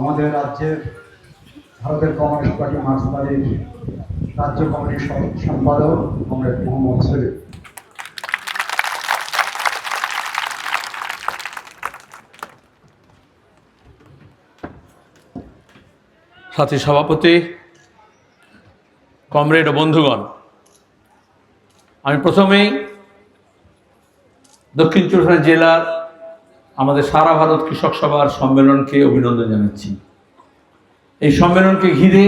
আমাদের রাজ্যের, ভারতের কমিউনিস্ট পার্টি মার্ক্সবাদীর রাজ্য কমিটির সম্পাদক কমরেড মোহাম্মদ শরীফ সাথী সভাপতি, কমরেড ও বন্ধুগণ, আমি প্রথমেই দক্ষিণ চব্বিশ জেলার আমাদের সারা ভারত কৃষক সভার সম্মেলনকে অভিনন্দন জানাচ্ছি। এই সম্মেলনকে ঘিরে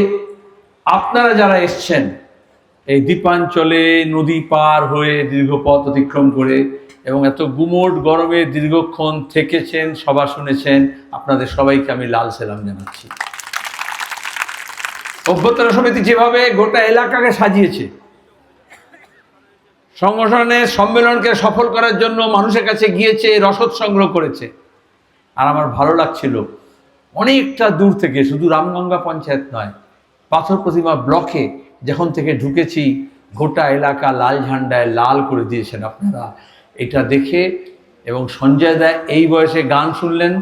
আপনারা যারা এসছেন, এই দ্বীপাঞ্চলে নদী পার হয়ে দীর্ঘ পথ অতিক্রম করে এবং এত গুমোট গরমে দীর্ঘক্ষণ থেকেছেন, সভা শুনেছেন, আপনাদের সবাইকে আমি লাল সেলাম জানাচ্ছি। অভ্যর্থনা সমিতি যেভাবে গোটা এলাকাকে সাজিয়েছে সংগঠনের সম্মেলনকে সফল করার জন্য মানুষের কাছে গিয়েছে, রসদ সংগ্রহ করেছে। আর আমার ভালো লাগছিল, অনেকটা দূর থেকে, শুধু রামগঙ্গা পঞ্চায়েত নয়, পাথর প্রতিমা ব্লকে যখন থেকে ঢুকেছি, গোটা এলাকা লাল ঝান্ডায় লাল করে দিয়েছেন আপনারা। এটা দেখে এবং সঞ্জয় দা এই বয়সে গান শুনলেন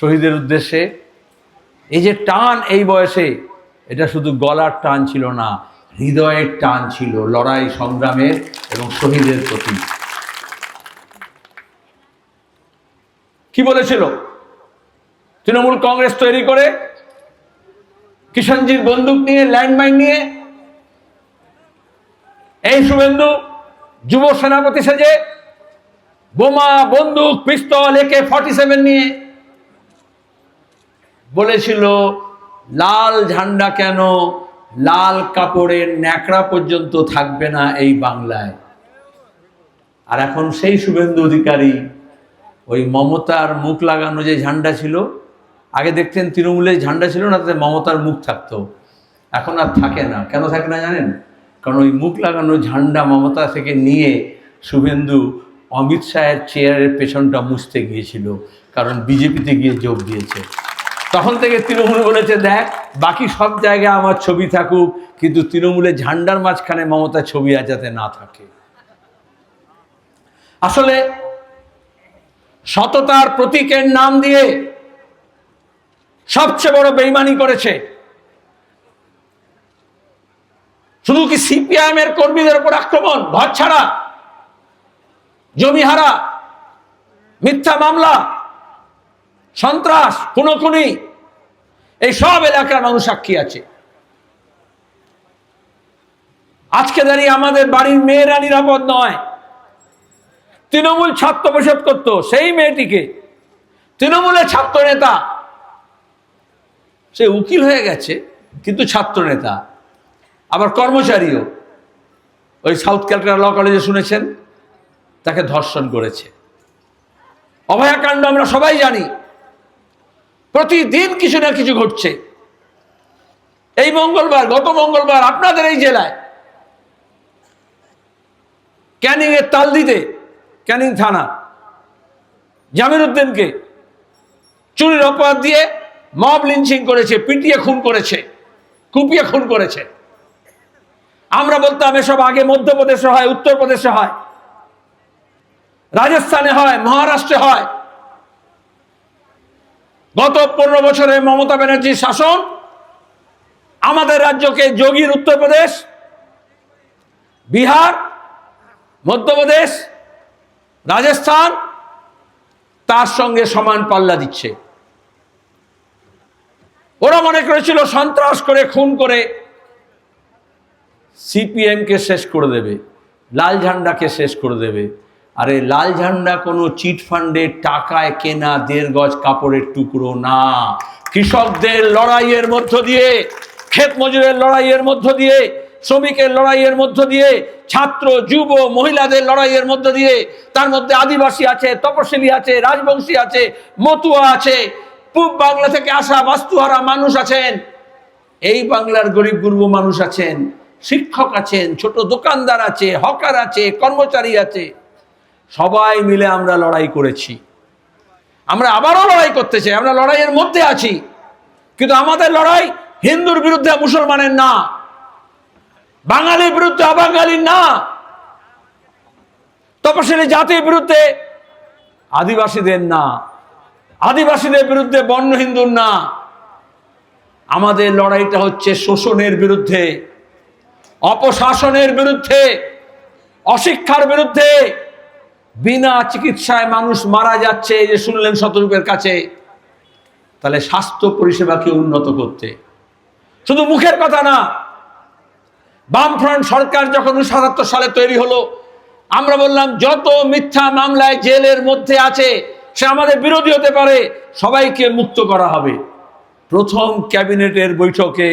শহীদের উদ্দেশ্যে। এই যে টান এই বয়সে, এটা শুধু গলার টান ছিল না হৃদয়ের টান ছিল লড়াই, সংগ্রামের এবং শহীদের প্রতি। কি বলেছিল? তৃণমূল কংগ্রেস তৈরি করে কিষণজির বন্দুক নিয়ে, ল্যান্ডমাইন নিয়ে? এই শুভেন্দু, যুব সেনাপতি সেজে বোমা, বন্দুক, পিস্তল, একে ফর্টি সেভেন নিয়ে বলেছিল, লাল ঝান্ডা কেন লাল কাপড়ের ন্যাকড়া পর্যন্ত থাকবে না এই বাংলায়। আর এখন সেই শুভেন্দু অধিকারী, ওই মমতার মুখ লাগানো যে ঝান্ডা ছিল, আগে দেখতেন তৃণমূলের ঝান্ডা ছিল না, তাতে মমতার মুখ থাকতো। এখন আর থাকে না। কেন থাকে না জানেন? কারণ ওই মুখ লাগানো ঝান্ডা মমতা থেকে নিয়ে শুভেন্দু অমিত শাহের চেয়ারের পেছনটা মুছতে গিয়েছিল, কারণ বিজেপিতে গিয়ে যোগ দিয়েছে। তখন থেকে তৃণমূল বলেছে, দেখ, বাকি সব জায়গায় আমার ছবি থাকুক, কিন্তু তৃণমূলের ঝান্ডার মাঝখানে মমতার ছবি আর যাতে না থাকে। আসলে সততার প্রতীকের নাম দিয়ে সবচেয়ে বড় বেইমানি করেছে। শুধু কি সিপিআইএম এর কর্মীদের উপর আক্রমণ ঘর ছাড়া জমি হারা মিথ্যা মামলা সন্ত্রাস, খুনোখুনি, এই সব এলাকার মানুষ সাক্ষী আছে। আজকে দাঁড়িয়ে আমাদের বাড়ির মেয়েরা নিরাপদ নয়। তৃণমূল ছাত্র পরিষদ করত, সেই মেয়েটিকে। তৃণমূলের ছাত্র নেতা। সে উকিল হয়ে গেছে, কিন্তু ছাত্র নেতা। আবার কর্মচারীও। ওই সাউথ ক্যালকাটা ল কলেজে শুনেছেন? তাকে ধর্ষণ করেছে। অভয়াকাণ্ড আমরা সবাই জানি। প্রতিদিন কিছু না কিছু ঘটছে। এই মঙ্গলবার, গত মঙ্গলবার আপনাদের এই জেলায় ক্যানিং এর তালদিতে ক্যানিং থানা জামির উদ্দিনকে চুরির অপরাধ দিয়ে মব লিঞ্চিং করেছে, পিটিয়ে খুন করেছে, কুপিয়ে খুন করেছে। আমরা বলতাম এসব আগে মধ্যপ্রদেশে হয়, উত্তরপ্রদেশে হয়, রাজস্থানে হয়, মহারাষ্ট্রে হয়। গত পনেরো বছরে মমতা ব্যানার্জির শাসন, আমাদের রাজ্যকে যোগীর উত্তরপ্রদেশ, বিহার, মধ্যপ্রদেশ, রাজস্থান, তার সঙ্গে সমান পাল্লা দিচ্ছে। ওরা মনে করেছিল সন্ত্রাস করে, খুন করে সিপিএমকে শেষ করে দেবে, লাল ঝান্ডাকে শেষ করে দেবে। আরে লাল ঝান্ডা কোনো চিট ফান্ডে টাকায় কেনা দেড় গজ কাপড়ের টুকরো না। কৃষকদের লড়াইয়ের মধ্য দিয়ে, ক্ষেত মজুরের লড়াইয়ের মধ্য দিয়ে, শ্রমিকের লড়াইয়ের মধ্য দিয়ে, ছাত্র, যুব, মহিলাদের লড়াইয়ের মধ্য দিয়ে, তার মধ্যে আদিবাসী আছে তপশিলি আছে, রাজবংশী আছে, মতুয়া আছে, পূব বাংলা থেকে আসা বাস্তুহারা মানুষ আছেন, এই বাংলার গরিব গুরব মানুষ আছেন, শিক্ষক আছেন, ছোট দোকানদার আছে, হকার আছে, কর্মচারী আছে। সবাই মিলে আমরা লড়াই করেছি। আমরা আবারও লড়াই করতে চাই, আমরা লড়াইয়ের মধ্যে আছি। কিন্তু আমাদের লড়াই হিন্দুর বিরুদ্ধে মুসলমানের না। বাঙালির বিরুদ্ধে অবাঙালির না। তপশিলি জাতির বিরুদ্ধে আদিবাসীদের না। আদিবাসীদের বিরুদ্ধে বন্য হিন্দুর না। আমাদের লড়াইটা হচ্ছে শোষণের বিরুদ্ধে, অপশাসনের বিরুদ্ধে, অশিক্ষার বিরুদ্ধে বিনা চিকিৎসায় মানুষ মারা যাচ্ছে, এই যে শুনলেন শতরূপের কাছে। তাহলে স্বাস্থ্য পরিষেবাকে উন্নত করতে। শুধু মুখের কথা না, বামফ্রন্ট সরকার যখন উনিশশো সাতাত্তর সালে তৈরি হলো, আমরা বললাম, যত মিথ্যা মামলায় জেলের মধ্যে আছে, সে আমাদের বিরোধী হতে পারে, সবাইকে মুক্ত করা হবে। প্রথম ক্যাবিনেটের বৈঠকে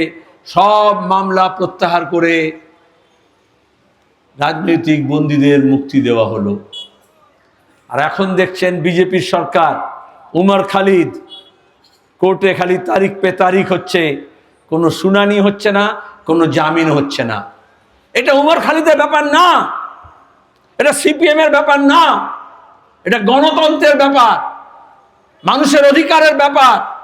সব মামলা প্রত্যাহার করে রাজনৈতিক বন্দীদের মুক্তি দেওয়া হলো। আর এখন দেখছেন বিজেপির সরকার, উমর খালিদ। কোর্টে খালি তারিখ পে তারিখ হচ্ছে, কোনো শুনানি হচ্ছে না, কোনো জামিন হচ্ছে না। এটা উমর খালিদের ব্যাপার না। এটা সিপিএম এর ব্যাপার না। এটা গণতন্ত্রের ব্যাপার। মানুষের অধিকারের ব্যাপার।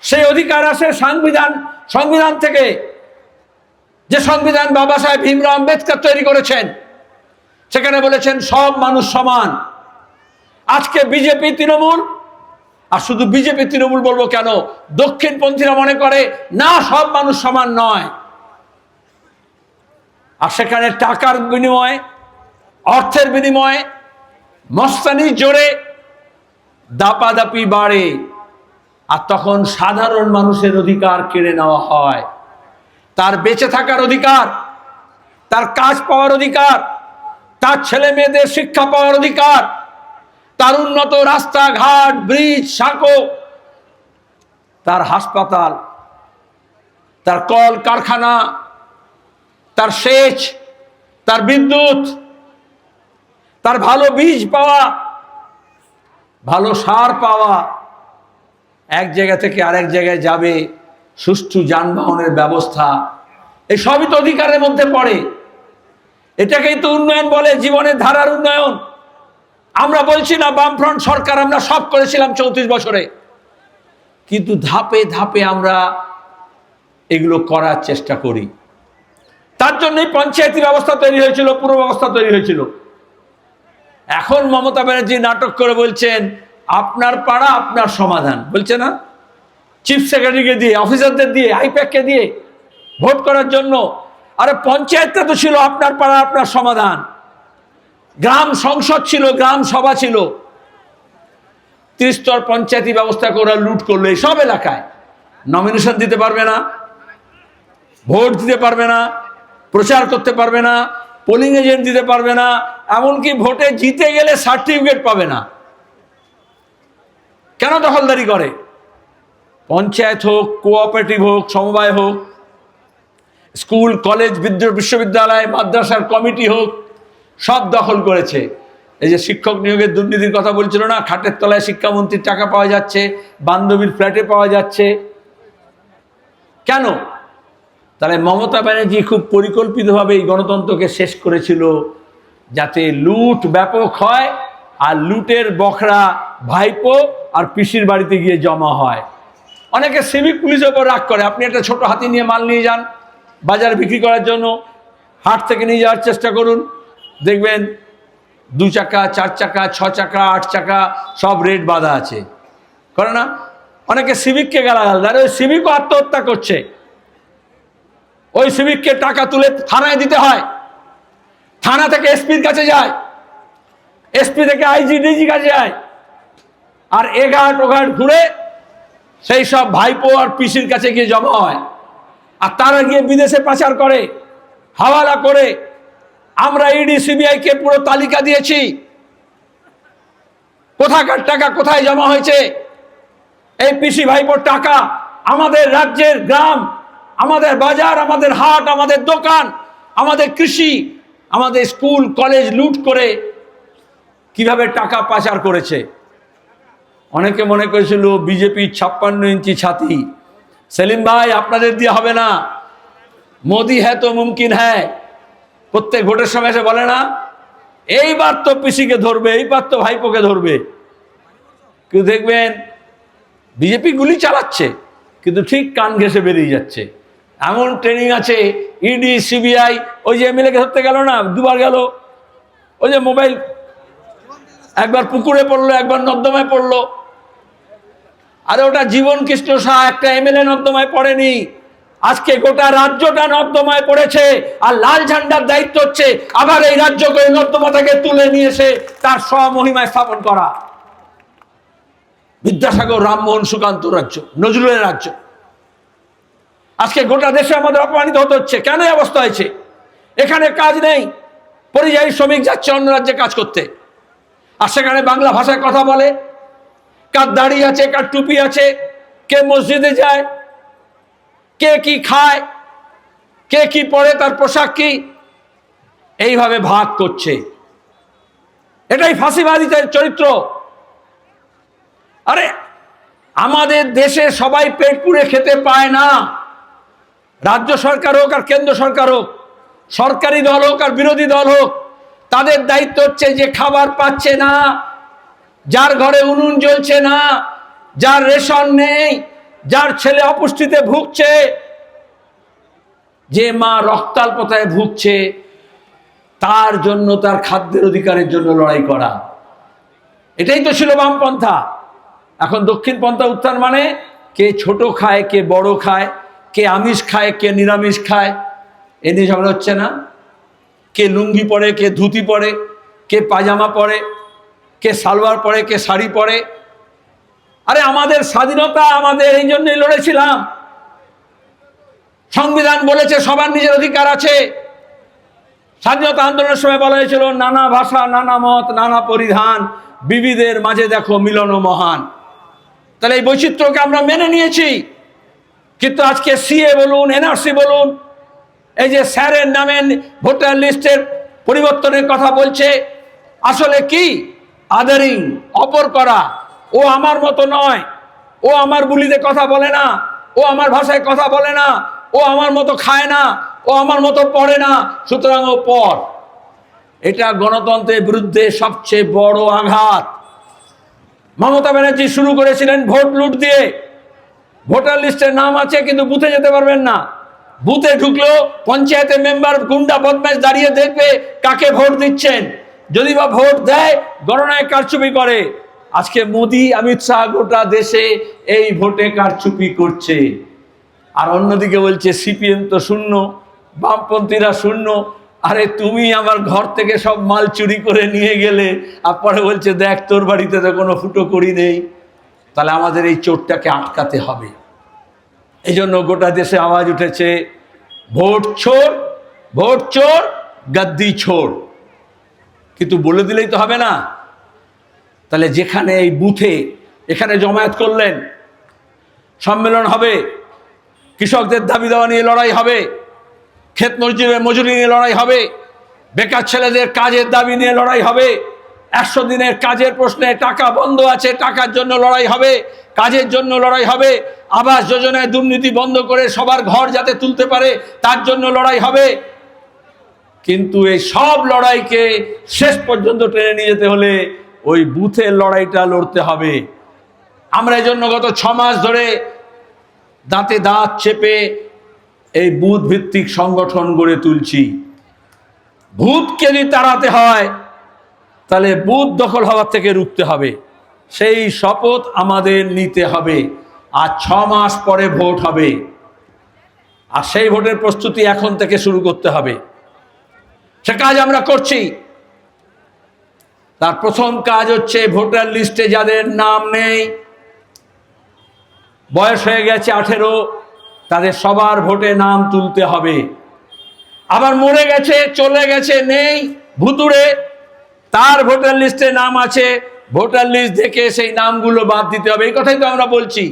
সেই অধিকার আসে সংবিধান সংবিধান থেকে। যে সংবিধান বাবা সাহেব ভীমরাও আম্বেদকর তৈরি করেছেন, সেখানে বলেছেন সব মানুষ সমান। আজকে বিজেপি তৃণমূল? আর শুধু বিজেপি তৃণমূল বলব কেন? দক্ষিণপন্থীরা মনে করে, না, সব মানুষ সমান নয়। আর সেখানে টাকার বিনিময়ে, অর্থের বিনিময়ে মস্তানি জোরে দাপাদাপি বাড়ে। আর তখন সাধারণ মানুষের অধিকার কেড়ে নেওয়া হয়। তার বেঁচে থাকার অধিকার, তার কাজ পাওয়ার অধিকার, তার ছেলে মেয়েদের শিক্ষা পাওয়ার অধিকার তার উন্নত রাস্তাঘাট ব্রিজ, সাঁকো, তার হাসপাতাল, তার কল কারখানা, তার সেচ, তার বিদ্যুৎ, তার ভালো বীজ পাওয়া, ভালো সার পাওয়া, এক জায়গা থেকে আরেক জায়গায় যাবে সুষ্ঠু যানবাহনের ব্যবস্থা। এই সবই তো অধিকারের মধ্যে পড়ে। এটাকেই তো উন্নয়ন বলে, জীবনের ধারার উন্নয়ন। আমরা বলছি না বামফ্রন্ট সরকার, আমরা সব করেছিলাম চৌত্রিশ বছরে। কিন্তু ধাপে ধাপে আমরা এগুলো করার চেষ্টা করি। তার জন্যই পঞ্চায়েতি ব্যবস্থা তৈরি হয়েছিল, পুরো ব্যবস্থা তৈরি হয়েছিল। এখন মমতা ব্যানার্জি নাটক করে বলছেন, আপনার পাড়া, আপনার সমাধান। বলছে না? চিফ সেক্রেটারিকে দিয়ে অফিসারদের দিয়ে আইপ্যাককে দিয়ে ভোট করার জন্য। আরে, পঞ্চায়েতটা তো ছিল আপনার পাড়া, আপনার সমাধান। গ্রাম সংসদ ছিল, গ্রাম সভা ছিল। ত্রিস্তর পঞ্চায়েতি ব্যবস্থা করে লুট করল সব এলাকায়। নমিনেশন দিতে পারবে না, ভোট দিতে পারবে না, প্রচার করতে পারবে না পোলিং এজেন্ট দিতে পারবে না, এমনকি ভোটে জিতে গেলে সার্টিফিকেট পাবে না। কেন দখলদারি করে? পঞ্চায়েত হোক কোঅপারেটিভ হোক, সমবায় হোক, স্কুল, কলেজ বিশ্ববিদ্যালয়, মাদ্রাসার কমিটি হোক সব দখল করেছে। এই যে শিক্ষক নিয়োগের দুর্নীতির কথা বলছিল না, খাটের তলায় শিক্ষামন্ত্রীর টাকা পাওয়া যাচ্ছে, বান্ধবীর ফ্ল্যাটে পাওয়া যাচ্ছে। কেন? তাহলে মমতা ব্যানার্জি খুব পরিকল্পিতভাবে এই গণতন্ত্রকে শেষ করেছিল যাতে লুট ব্যাপক হয় আর লুটের বখরা ভাইপো আর পিসির বাড়িতে গিয়ে জমা হয়। অনেকে সিভিক পুলিশের ওপর রাগ করে, আপনি একটা ছোট হাতি নিয়ে মাল নিয়ে যান, বাজার বিক্রি করার জন্য, হাট থেকে নিয়ে যাওয়ার চেষ্টা করুন দেখবেন দু চাকা, চার চাকা, ছ চাকা, আট চাকা, সব রেট বাঁধা আছে। করে না? অনেকে সিভিককে গালাগাল দেয় ওই সিভিকও আত্মহত্যা করছে। ওই সিভিককে টাকা তুলে থানায় দিতে হয়। থানা থেকে এসপির কাছে যায়। এসপি থেকে আইজি, ডিজি কাছে যায়। আর এঘাট ওঘাট ঘুরে সেই সব ভাইপো আর পিসির কাছে গিয়ে জমা হয়। আর তারা গিয়ে বিদেশে পাচার করে, হাওয়ালা করে আমরা ইডি সিবিআই কে পুরো তালিকা দিয়েছি। কোথাকার টাকা কোথায় জমা হয়েছে? এই পিসি ভাইপোর টাকা আমাদের রাজ্যের গ্রাম, আমাদের বাজার, আমাদের হাট, আমাদের দোকান, আমাদের কৃষি, আমাদের স্কুল, কলেজ লুট করে কীভাবে টাকা পাচার করেছে? অনেকে মনে করেছিল বিজেপির ছাপ্পান্ন ইঞ্চি ছাতি। সেলিম ভাই, আপনাদের দিয়ে হবে না। মোদি হ্যাঁ তো মুমকিন হ্যাঁ প্রত্যেক ভোটের সময় এসে বলে না, এইবার তো পিসিকে ধরবে, এইবার তো ভাইপোকে ধরবে। কিন্তু দেখবেন, বিজেপি গুলি চালাচ্ছে, কিন্তু ঠিক কান ঘেসে বেরিয়ে যাচ্ছে। এমন ট্রেনিং আছে ইডি সিবিআই ওই যে এমএলএকে ধরতে গেল না, দুবার গেল। ওই যে মোবাইল একবার পুকুরে পড়ল, একবার নর্দমায় পড়ল। আরে ওটা জীবন কৃষ্ণ শাহ, একটা এমএলএ নর্দমায় পড়েনি। আজকে গোটা রাজ্যটা নর্দমায় পড়েছে আর লাল ঝান্ডার দায়িত্ব হচ্ছে আবার এই রাজ্যকে ওই নর্দমা থেকে তুলে নিয়ে এসে তার স্বমহিমায় স্থাপন করা। বিদ্যাসাগর, রামমোহন সুকান্ত রাজ্য, নজরুলের রাজ্য। আজকে গোটা দেশে আমাদের অপমানিত হতে হচ্ছে। কেন অবস্থা হয়েছে? এখানে কাজ নেই। পরিযায়ী শ্রমিক যাচ্ছে অন্য রাজ্যে কাজ করতে। আর সেখানে বাংলা ভাষায় কথা বলে। কার দাড়ি আছে, কার টুপি আছে, কে মসজিদে যায় কে কি খায়, কে কি পরে, তার পোশাক কি? এইভাবে ভাগ করছে। এটাই ফাঁসিবাদীদের চরিত্র। আরে, আমাদের দেশে সবাই পেট পুড়ে খেতে পায় না। রাজ্য সরকার হোক আর কেন্দ্র সরকার হোক, সরকারি দল হোক আর বিরোধী দল হোক, তাদের দায়িত্ব হচ্ছে যে খাবার পাচ্ছে না, যার ঘরে উনুন জ্বলছে না, যার রেশন নেই যার ছেলে অপুষ্টিতে ভুগছে, যে মা রক্তাল্পতায় ভুগছে, তার জন্য তার খাদ্যের অধিকারের জন্য লড়াই করা। এটাই তো ছিল বামপন্থা। এখন দক্ষিণ পন্থা উত্থান মানে কে ছোট খায়, কে বড় খায়, কে আমিষ খায়, কে নিরামিষ খায়, এ নিয়ে ঝগড়া হচ্ছে না। কে লুঙ্গি পরে, কে ধুতি পরে, কে পাজামা পরে, কে সালোয়ার পরে, কে শাড়ি পরে আরে আমাদের স্বাধীনতা আমাদের, এই জন্যই লড়েছিলাম। সংবিধান বলেছে সবার নিজের অধিকার আছে। স্বাধীনতা আন্দোলনের সময় বলা হয়েছিল, নানা ভাষা, নানা মত, নানা পরিধান, বিবিধের মাঝে দেখো মিলন মহান। তাহলে এই বৈচিত্র্যকে আমরা মেনে নিয়েছি। কিন্তু আজকে সিএ বলুন, এনআরসি বলুন, এই যে স্যারের নামে ভোটার লিস্টের পরিবর্তনের কথা বলছে, আসলে কি? আদারিং, অপর করা। ও আমার মতো নয়। ও আমার বুলিতে কথা বলে না। ও আমার ভাষায় কথা বলে না। ও আমার মতো খায় না। ও আমার মতো পড়ে না। সুতরাং ও পর এটা গণতন্ত্রের বিরুদ্ধে সবচেয়ে বড় আঘাত। মমতা ব্যানার্জি শুরু করেছিলেন ভোট লুট দিয়ে। ভোটার লিস্টের নাম আছে, কিন্তু বুথে যেতে পারবেন না। বুথে ঢুকলেও পঞ্চায়েতে মেম্বার গুন্ডা বদমাশ দাঁড়িয়ে দেখবে কাকে ভোট দিচ্ছেন। যদি বা ভোট দেয় গণনায় কারচুপি করে। আজকে মোদি, অমিত শাহ গোটা দেশে এই ভোটে কারচুপি করছে। আর অন্যদিকে বলছে, সিপিএম তো শূন্য, বামপন্থীরা শূন্য। আরে তুমি আমার ঘর থেকে সব মাল চুরি করে নিয়ে গেলে, আর পরে বলছে, দেখ, তোর বাড়িতে তো কোনো ফুটো করি নেই। তাহলে আমাদের এই চোরটাকে আটকাতে হবে। এই জন্য গোটা দেশে আওয়াজ উঠেছে, ভোট চোর ভোট চোর, গাদ্দি ছোড় কিন্তু বলে দিলেই তো হবে না। তাহলে যেখানে এই বুথে এখানে জমায়েত করলেন, সম্মেলন হবে, কৃষকদের দাবি দেওয়া নিয়ে লড়াই হবে, ক্ষেত মজুরি মজুরি নিয়ে লড়াই হবে, বেকার ছেলেদের কাজের দাবি নিয়ে লড়াই হবে, একশো দিনের কাজের প্রশ্নে টাকা বন্ধ আছে, টাকার জন্য লড়াই হবে, কাজের জন্য লড়াই হবে, আবাস যোজনায় দুর্নীতি বন্ধ করে সবার ঘর যাতে তুলতে পারে, তার জন্য লড়াই হবে। কিন্তু এই সব লড়াইকে শেষ পর্যন্ত টেনে নিয়ে যেতে হলে ওই বুথের লড়াইটা লড়তে হবে। আমরা এই জন্য গত ছ মাস ধরে দাঁতে দাঁত চেপে এই বুথ ভিত্তিক সংগঠন গড়ে তুলছি। ভূতকে যদি তাড়াতে হয়, তাহলে বুথ দখল হওয়ার থেকে রুখতে হবে। সেই শপথ আমাদের নিতে হবে। আর ছ মাস পরে ভোট হবে। আর সেই ভোটের প্রস্তুতি এখন থেকে শুরু করতে হবে। সে কাজ আমরা করছি। তার প্রথম কাজ হচ্ছে ভোটার লিস্টে যাদের নাম নেই, বয়স হয়ে গেছে আঠেরো, তাদের সবার ভোটে নাম তুলতে হবে। আবার মরে গেছে, চলে গেছে, নেই, ভুতুড়ে, তার ভোটার লিস্টে নাম আছে, ভোটার লিস্ট দেখে সেই নামগুলো বাদ দিতে হবে। এই কথাই তো আমরা বলছি।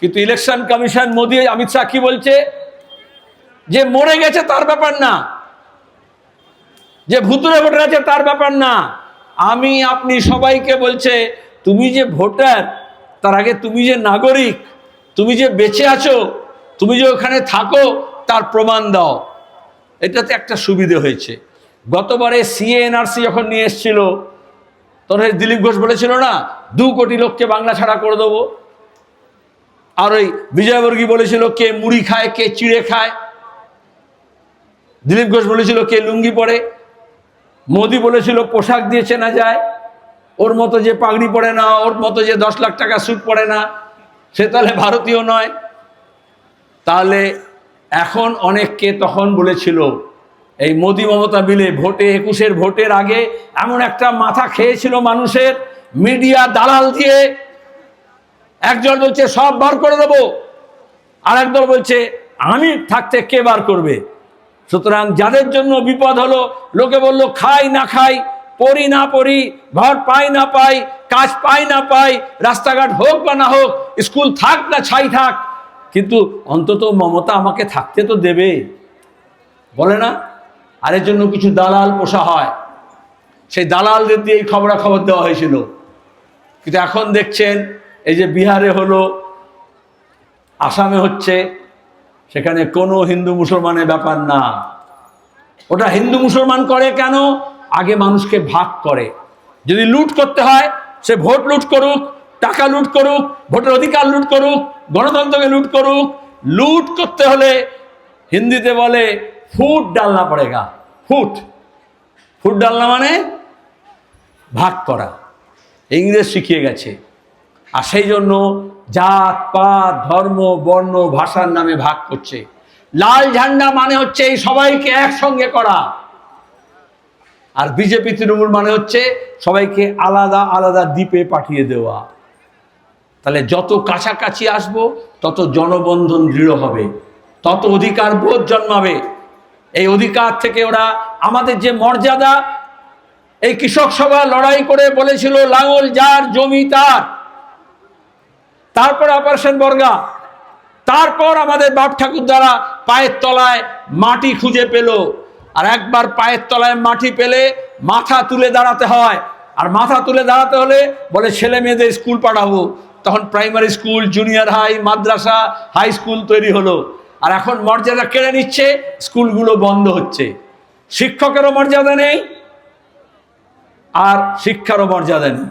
কিন্তু ইলেকশন কমিশন মোদী, অমিত শাহ কি বলছে? যে মরে গেছে তার ব্যাপার না। যে ভুতুরে ভোটার আছে তার ব্যাপার না। আমি, আপনি সবাইকে বলছে, তুমি যে ভোটার, তার আগে তুমি যে নাগরিক, তুমি যে বেঁচে আছো, তুমি যে ওখানে থাকো, তার প্রমাণ দাও। এটাতে একটা সুবিধে হয়েছে। গতবারে সিএনআরসি যখন নিয়ে এসছিল, তখন দিলীপ ঘোষ বলেছিল না, দু কোটি লোককে বাংলা ছাড়া করে দেবো। আর ওই বিজয়বর্গী বলেছিল, কে মুড়ি খায়, কে চিড়ে খায়? দিলীপ ঘোষ বলেছিল, কে লুঙ্গি পরে? মোদি বলেছিল, পোশাক দিয়ে চেনা যায়। ওর মতো যে পাগড়ি পড়ে না, ওর মতো যে দশ লাখ টাকা স্যুট পড়ে না, সে তাহলে ভারতীয় নয়। তাহলে এখন অনেককে তখন বলেছিল, এই মোদি মমতা মিলে ভোটে, একুশের ভোটের আগে এমন একটা মাথা খেয়েছিল মানুষের, মিডিয়া দালাল দিয়ে। একজন বলছে, সব বার করে দেবো। আর একদল বলছে, আমি থাকতে কে বার করবে? সুতরাং যাদের জন্য বিপদ হলো, লোকে বলল, খাই না খাই, পড়ি না পড়ি, ঘর পাই না পাই, কাজ পাই না পাই, রাস্তাঘাট হোক বা না হোক, স্কুল থাক না ছাই থাক। কিন্তু অন্তত মমতা আমাকে থাকতে তো দেবে। বলে না, আর এর জন্য কিছু দালাল পোষা হয়। সেই দালালদের দিয়ে এই খবরাখবর দেওয়া হয়েছিল। কিন্তু এখন দেখছেন, এই যে বিহারে হলো, আসামে হচ্ছে সেখানে কোনো হিন্দু মুসলমানের ব্যাপার না। ওটা হিন্দু মুসলমান করে কেন? আগে মানুষকে ভাগ করে। যদি লুট করতে হয়, সে ভোট লুট করুক, টাকা লুট করুক, ভোটের অধিকার লুট করুক, গণতন্ত্রকে লুট করুক, লুট করতে হলে হিন্দিতে বলে ফুট ডালনা পড়েগা। ফুট। ফুট ডালনা মানে ভাগ করা। ইংরেজ শিখিয়ে গেছে। আর সেই জন্য জাত, পাত, ধর্ম, বর্ণ, ভাষার নামে ভাগ করছে। লাল ঝান্ডা মানে হচ্ছে এই সবাইকে একসঙ্গে করা। আর বিজেপি, তৃণমূল মানে হচ্ছে সবাইকে আলাদা আলাদা দ্বীপে পাঠিয়ে দেওয়া। তাহলে যত কাছাকাছি আসব, তত জনবন্ধন দৃঢ় হবে। তত অধিকার বোধ জন্মাবে। এই অধিকার থেকে ওরা আমাদের যে মর্যাদা, এই কৃষক সভা লড়াই করে বলেছিল, লাঙল যার জমি তার। তারপর অপারেশন বর্গা। তারপর আমাদের বাপ ঠাকুর দ্বারা পায়ের তলায় মাটি খুঁজে পেল। আর একবার পায়ের তলায় মাটি পেলে মাথা তুলে দাঁড়াতে হয়। আর মাথা তুলে দাঁড়াতে হলে বলে, ছেলে মেয়েদের স্কুল পাঠাবো। তখন প্রাইমারি স্কুল, জুনিয়র হাই, মাদ্রাসা, হাই স্কুল তৈরি হলো। আর এখন মর্যাদা কেড়ে নিচ্ছে, স্কুলগুলো বন্ধ হচ্ছে। শিক্ষকেরও মর্যাদা নেই, আর শিক্ষারও মর্যাদা নেই।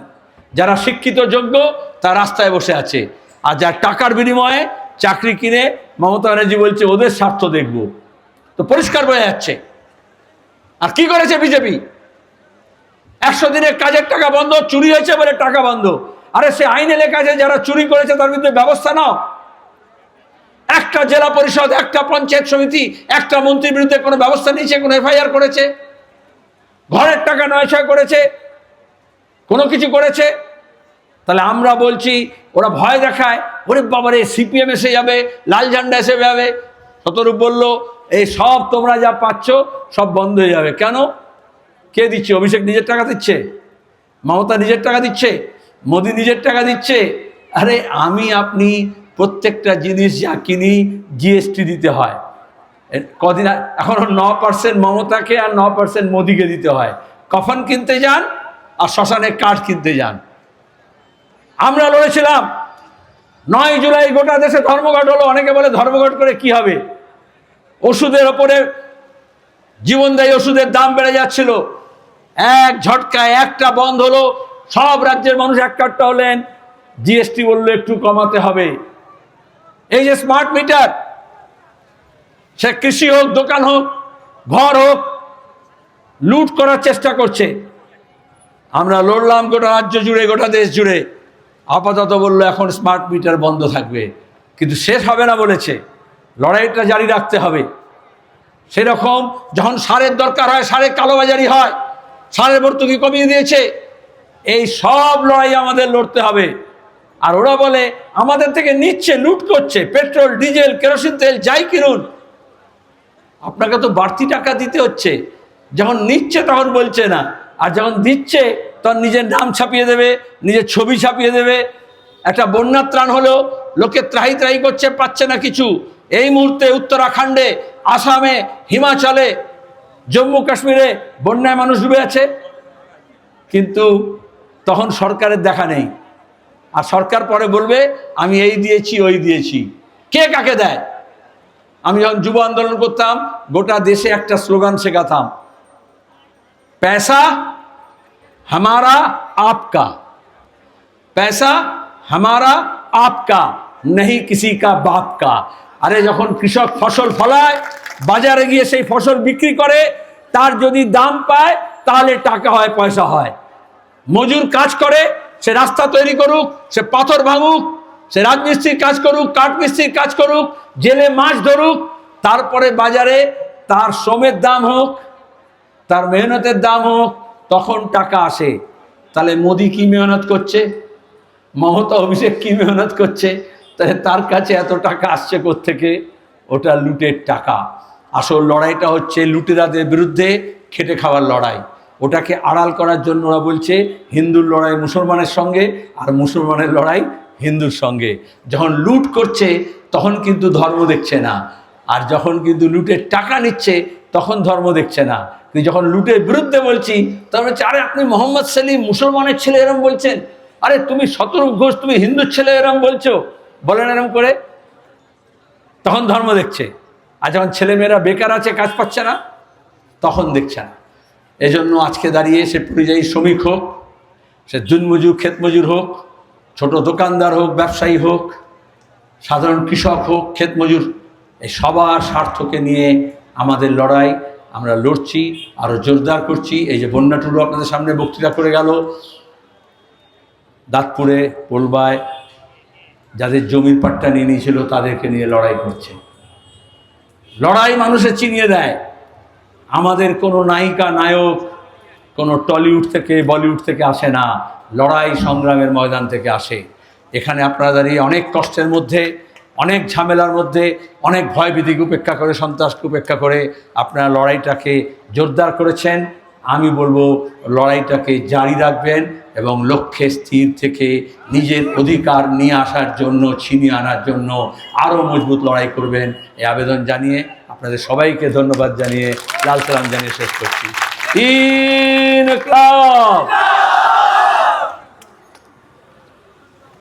যারা শিক্ষিত, যোগ্য, তার রাস্তায় বসে আছে। আর যার টাকার বিনিময়ে চাকরি কিনে মমতা ব্যানার্জি বলছে, ওদের স্বার্থ দেখব। তো পরিষ্কার বোঝা যাচ্ছে। আর কি করেছে বিজেপি? একশো দিনের কাজের টাকা বন্ধ, চুরি হয়েছে বলে টাকা বন্ধ। আরে সে আইনে লেখা আছে, যারা চুরি করেছে, তার বিরুদ্ধে ব্যবস্থা নাও। একটা জেলা পরিষদ, একটা পঞ্চায়েত সমিতি, একটা মন্ত্রীর বিরুদ্ধে কোনো ব্যবস্থা নিয়েছে, কোনো এফআইআর করেছে? ঘরের টাকা নয়ছয় করেছে কোনো কিছু করেছে? তাহলে আমরা বলছি, ওরা ভয় দেখায়, ওরে বাবারে, সিপিএম এসে যাবে, লাল ঝান্ডা এসে যাবে। শতরূপ বলল, এই সব তোমরা যা পাচ্ছ, সব বন্ধ হয়ে যাবে। কেন? কে দিচ্ছে? অভিষেক নিজের টাকা দিচ্ছে? মমতা নিজের টাকা দিচ্ছে? মোদি নিজের টাকা দিচ্ছে? আরে, আমি, আপনি প্রত্যেকটা জিনিস যা কিনি, জিএসটি দিতে হয়। কদিন এখনও ন পার্সেন্ট মমতাকে আর ন পার্সেন্ট মোদিকে দিতে হয়। কখন কিনতে যান? আর শ্মশানে কাঠ কিনতে যান। আমরা লড়েছিলাম, নয় জুলাই গোটা দেশে ধর্মঘট হলো, অনেকে বলে ধর্মঘট করে কি হবে? ওষুধের ওপরে জীবনদায়ী ওষুধের দাম বেড়ে যাচ্ছিল। এক ঝটকায় একটা বন্ধ হলো, সব রাজ্যের মানুষ একটা হলেন। জিএসটি বলল, একটু কমাতে হবে। এই যে স্মার্ট মিটার সে কৃষি হোক, দোকান হোক, ঘর হোক, লুট করার চেষ্টা করছে। আমরা লড়লাম গোটা রাজ্য জুড়ে, গোটা দেশ জুড়ে। আপাতত বলল, এখন স্মার্ট মিটার বন্ধ থাকবে। কিন্তু শেষ হবে না বলেছে। লড়াইটা জারি রাখতে হবে। সেরকম যখন সারের দরকার হয়, সারের কালোবাজারি হয়, সারের ভর্তুকি কমিয়ে দিয়েছে, এই সব লড়াই আমাদের লড়তে হবে। আর ওরা বলে, আমাদের থেকে নিচ্ছে, লুট করছে, পেট্রোল, ডিজেল, কেরোসিন তেল, যাই কিনুন। আপনাকে তো বাড়তি টাকা দিতে হচ্ছে। যখন নিচ্ছে তখন বলছে না। আর যখন দিচ্ছে, তখন নিজের নাম ছাপিয়ে দেবে, নিজের ছবি ছাপিয়ে দেবে। একটা বন্যার ত্রাণ হলো লোকে ত্রাহি ত্রাহি করছে, পাচ্ছে না কিছু। এই মুহূর্তে উত্তরাখণ্ডে, আসামে, হিমাচলে, জম্মু কাশ্মীরে বন্যায় মানুষ ডুবে আছে। কিন্তু তখন সরকারের দেখা নেই। আর সরকার পরে বলবে, আমি এই দিয়েছি, ওই দিয়েছি। কে কাকে দেয়? আমি যখন যুব আন্দোলন করতাম, গোটা দেশে একটা স্লোগান শেখাতাম पैसा हमारा आपका पैसा हमारा आपका नहीं किसी का बाप का আরে যখন কৃষক ফসল ফলায় বাজারে গিয়ে সেই ফসল বিক্রি করে তার যদি দাম পায় তাহলে টাকা হয় পয়সা হয় মজুর কাজ করে সে রাস্তা তৈরি করুক সে পাথর ভাঙুক সে রাজমিস্ত্রির কাজ করুক কাঠমিস্ত্রির কাজ করুক জেলে মাছ ধরুক তারপরে বাজারে তার শ্রমের দাম হোক তার মেহনতের দাম হোক, তখন টাকা আসে। তাহলে মোদি কি মেহনত করছে? মমতা অভিষেক কি মেহনত করছে? তাহলে তার কাছে এত টাকা আসছে থেকে ওটা লুটের টাকা। আসল লড়াইটা হচ্ছে লুটেরাদের বিরুদ্ধে খেটে খাওয়ার লড়াই। ওটাকে আড়াল করার জন্য ওরা বলছে, হিন্দুর লড়াই মুসলমানের সঙ্গে আর মুসলমানের লড়াই হিন্দুর সঙ্গে। যখন লুট করছে, তখন কিন্তু ধর্ম দেখছে না। আর যখন কিন্তু লুটের টাকা নিচ্ছে তখন ধর্ম দেখছে না। কিন্তু যখন লুটের বিরুদ্ধে বলছি, তখন বলছে, আরে, আপনি মোহাম্মদ সেলিম মুসলমানের ছেলে এরম বলছেন। আরে, তুমি শতরূপ ঘোষ, তুমি হিন্দুর ছেলে এরম বলছো। বলেন এরম করে। তখন ধর্ম দেখছে। আর যখন ছেলেমেয়েরা বেকার আছে, কাজ পাচ্ছে না, তখন দেখছে না। এজন্য আজকে দাঁড়িয়ে সে পরিযায়ী শ্রমিক হোক, সে জুনমজুর, ক্ষেতমজুর হোক, ছোট দোকানদার হোক, ব্যবসায়ী হোক, সাধারণ কৃষক হোক, ক্ষেতমজুর, এই সবার স্বার্থকে নিয়ে আমাদের লড়াই, আমরা লড়ছি আরও জোরদার করছি। এই যে বন্যা টুলু আপনাদের সামনে বক্তৃতা করে গেল। দাঁতপুরে, পোলবায়, যাদের জমির পাট্টা নিয়ে নিয়েছিল, তাদেরকে নিয়ে লড়াই করছে। লড়াই মানুষের চিনিয়ে দেয়। আমাদের কোনো নায়িকা, নায়ক, কোনো টলিউড থেকে, বলিউড থেকে আসে না। লড়াই সংগ্রামের ময়দান থেকে আসে। এখানে আপনারা দাঁড়িয়ে অনেক কষ্টের মধ্যে অনেক ঝামেলার মধ্যে, অনেক ভয়ভীতিকে উপেক্ষা করে সন্ত্রাসকে উপেক্ষা করে আপনারা লড়াইটাকে জোরদার করেছেন। আমি বলব, লড়াইটাকে জারি রাখবেন এবং লক্ষ্যে স্থির থেকে নিজের অধিকার নিয়ে আসার জন্য, ছিনিয়ে আনার জন্য আরও মজবুত লড়াই করবেন। এই আবেদন জানিয়ে আপনাদের সবাইকে ধন্যবাদ জানিয়ে লাল সালাম জানিয়ে শেষ করছি। ইনকলাব